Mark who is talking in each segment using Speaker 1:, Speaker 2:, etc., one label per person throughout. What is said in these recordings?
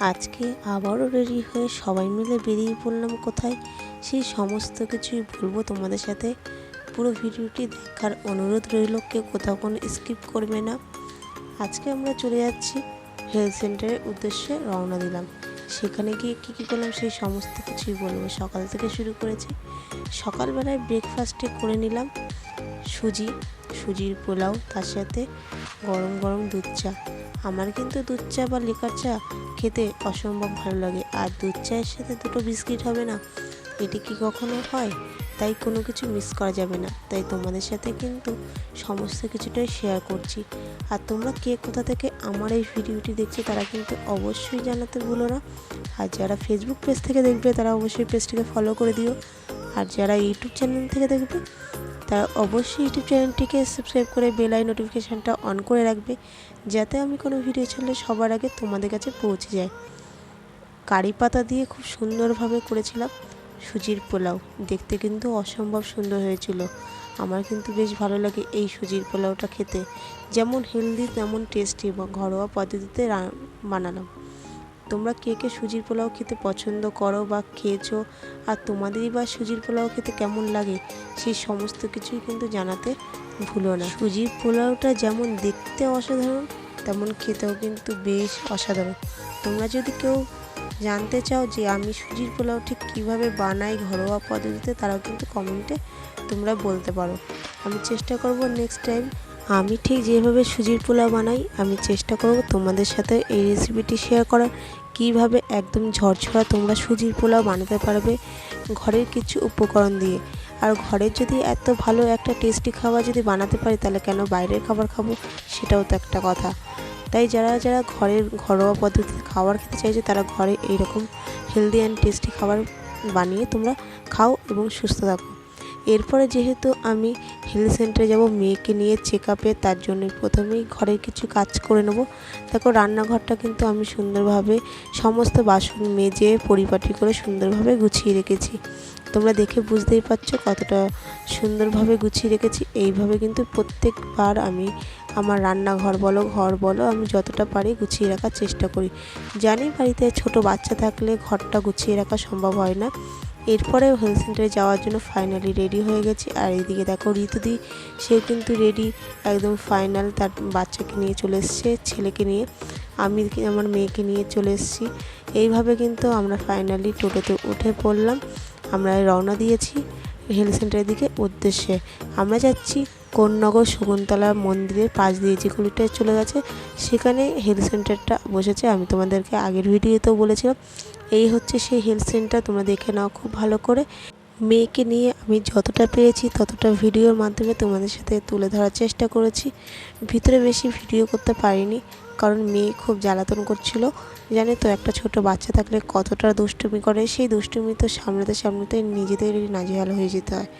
Speaker 1: আজকে আবারও রেডি হয়ে সবাই মিলে বেরিয়ে পড়লাম কোথায়? সেই সমস্ত কিছুই বলব তোমাদের সাথে। পুরো ভিডিওটি দেখার অনুরোধ রইল, কেউ কোথাও কোনো স্কিপ করবে না। আজকে আমরা চলে যাচ্ছি হেলথ সেন্টারের উদ্দেশ্যে রওনা দিলাম। সেখানে গিয়ে কী কী করলাম সেই সমস্ত কিছুই বলব। সকাল থেকে শুরু করেছি। সকালবেলায় ব্রেকফাস্টে করে নিলাম। সুজি, সুজির পোলাও, তার সাথে গরম গরম দুধ চা। আমার কিন্তু দুধ চা বা লিকার চা খেতে অসম্ভব ভালো লাগে। আর দুধ চায়ের সাথে দুটো বিস্কিট হবে না? এটি কি কখনো হয়? তাই কোনো কিছু মিস করা যাবে না। তাই তোমাদের সাথে কিন্তু সমস্ত কিছুটাই শেয়ার করছি। আর তোমরা কে কোথা থেকে আমার এই ভিডিওটি দেখছ তারা কিন্তু অবশ্যই জানাতে ভুলো না। আর যারা ফেসবুক পেজ থেকে দেখবে তারা অবশ্যই পেজটিকে ফলো করে দিও। আর যারা ইউটিউব চ্যানেল থেকে দেখবে তারা অবশ্যই ইউটিউব চ্যানেলটিকে সাবস্ক্রাইব করে বেলাই নোটিফিকেশানটা অন করে রাখবে, যাতে আমি কোনো ভিডিও ছাড়লে সবার আগে তোমাদের কাছে পৌঁছে যায় কারি পাতা দিয়ে খুব সুন্দরভাবে করেছিলাম সুজির পোলাও। দেখতে কিন্তু অসম্ভব সুন্দর হয়েছিল। আমার কিন্তু বেশ ভালো লাগে এই সুজির পোলাওটা খেতে। যেমন হেলদি তেমন টেস্টি ঘরোয়া পদ্ধতিতে বানালাম। তোমরা কে কে সুজির পোলাও খেতে পছন্দ করো বা খেয়েছো? আর তোমাদেরই বা সুজির পোলাও খেতে কেমন লাগে? সেই সমস্ত কিছুই কিন্তু জানাতে ভুলো না। সুজির পোলাওটা যেমন দেখতে অসাধারণ, তেমন খেতেও কিন্তু বেশ অসাধারণ। তোমরা যদি কেউ জানতে চাও যে আমি সুজির পোলাও ঠিক কীভাবে বানাই ঘরোয়া পদ্ধতিতে, তারাও কিন্তু কমেন্টে তোমরা বলতে পারো। আমি চেষ্টা করব নেক্সট টাইম আমি ঠিক যেভাবে সুজির পোলাও বানাই, আমি চেষ্টা করব তোমাদের সাথে এই রেসিপিটি শেয়ার করার। কীভাবে একদম ঝরঝরা তোমরা সুজির পোলাও বানাতে পারবে ঘরের কিছু উপকরণ দিয়ে। আর ঘরের যদি এত ভালো একটা টেস্টি খাবার যদি বানাতে পারি, তাহলে কেন বাইরের খাবার খাব? সেটাও তো একটা কথা। তাই যারা যারা ঘরের ঘরোয়া পদ্ধতিতে খাবার খেতে চাইছে, তারা ঘরে এইরকম হেলদি অ্যান্ড টেস্টি খাবার বানিয়ে তোমরা খাও এবং সুস্থ থাকো। এরপরে যেহেতু আমি হেলথ সেন্টারে যাব, মেয়েকে নিয়ে চেক আপে তার জন্য প্রথমেই ঘরের কিছু কাজ করে নেব। দেখো, রান্নাঘরটা কিন্তু আমি সুন্দরভাবে সমস্ত বাসন মেজে, পরিপাটি করে সুন্দরভাবে গুছিয়ে রেখেছি। তোমরা দেখে বুঝতেই পারছ কতটা সুন্দরভাবে গুছিয়ে রেখেছি। এইভাবে কিন্তু প্রত্যেকবার আমি আমার রান্নাঘর বলো, ঘর বলো, আমি যতটা পারি গুছিয়ে রাখার চেষ্টা করি। জানি বাড়িতে ছোট বাচ্চা থাকলে ঘরটা গুছিয়ে রাখা সম্ভব হয় না। এরপরে হেলথ সেন্টারে যাওয়ার জন্য ফাইনালি রেডি হয়ে গেছি। আর এইদিকে দেখো ঋতুদি সেও কিন্তু রেডি একদম ফাইনাল তার বাচ্চাকে নিয়ে চলে এসছে, ছেলেকে নিয়ে। আমি আমার মেয়েকে নিয়ে চলে এসেছি। এইভাবে কিন্তু আমরা ফাইনালি টোটোতে উঠে পড়লাম। আমরা রওনা দিয়েছি হেলথ সেন্টারের দিকে উদ্দেশ্যে। আমরা যাচ্ছি কোন্নগর শকুন্তলা মন্দিরের পাশ দিয়ে যে গলিটায় চলে গেছে, সেখানে হেলথ সেন্টারটা বসেছে। আমি তোমাদেরকে আগের ভিডিওতেও বলেছিলাম। এই হচ্ছে সেই হেলথ সেন্টার তোমরা দেখে নাও খুব ভালো করে। মেয়েকে নিয়ে আমি যতটা পেরেছি ততটা ভিডিওর মাধ্যমে তোমাদের সাথে তুলে ধরার চেষ্টা করেছি। ভিতরে বেশি ভিডিও করতে পারিনি, কারণ মেয়ে খুব জ্বালাতন করছিল। জানে তো একটা ছোট বাচ্চা থাকলে কতটা দুষ্টুমি করে, সেই দুষ্টুমি তো সামলাতে সামলাতে নিজেদেরই নাজেহাল হয়ে যেতে হয়।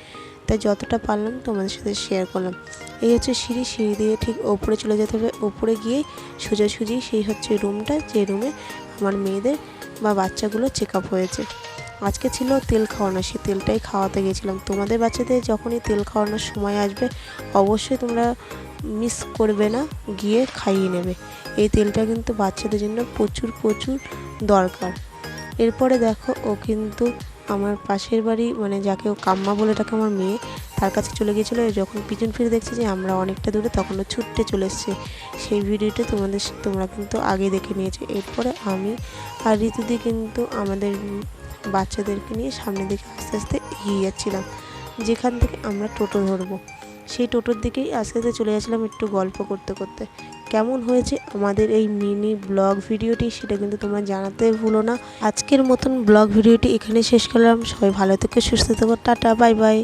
Speaker 1: তাই যতটা পারলাম তোমাদের সাথে শেয়ার করলাম। এই হচ্ছে সিঁড়ি সিঁড়ি দিয়ে ঠিক ওপরে চলে যেতে হবে। ওপরে গিয়ে সোজাসুজি সেই হচ্ছে রুমটা যে রুমে আমার মেয়েদের বা বাচ্চাগুলো চেক আপ হয়েছে। আজকে ছিল তেল খাওয়ানো, সেই তেলটাই খাওয়াতে গেছিলাম। তোমাদের বাচ্চাদের যখনই তেল খাওয়ানোর সময় আসবে, অবশ্যই তোমরা মিস করবে না, গিয়ে খাইয়ে নেবে। এই তেলটা কিন্তু বাচ্চাদের জন্য প্রচুর প্রচুর দরকার। এরপরে দেখো, ও কিন্তু আমার পাশের বাড়ি মানে যাকে ও কাম্মা বলে ডাকে আমার মেয়ে তার কাছে চলে গিয়েছিল। যখন পিছন ফিরে দেখছি যে আমরা অনেকটা দূরে, তখন ও ছুটতে চলে এসছে। সেই ভিডিওটা তোমাদের তোমরা কিন্তু আগে দেখে নিয়েছো। এরপরে আমি আর ঋতুদি কিন্তু আমাদের বাচ্চাদেরকে নিয়ে সামনের দিকে আস্তে আস্তে এগিয়ে যাচ্ছিলাম। যেখান থেকে আমরা টোটো ধরবো। সেই টোটোর দিকেই আস্তে আস্তে চলে যাচ্ছিলাম একটু গল্প করতে করতে। কেমন হয়েছে আমাদের এই মিনি ব্লগ ভিডিওটি সেটা কিন্তু তোমরা জানাতে ভুলো না। আজকের মতন ব্লগ ভিডিওটি এখানে শেষ করলাম। সবাই ভালো থেকে, সুস্থ থেকো। Tata, bye bye.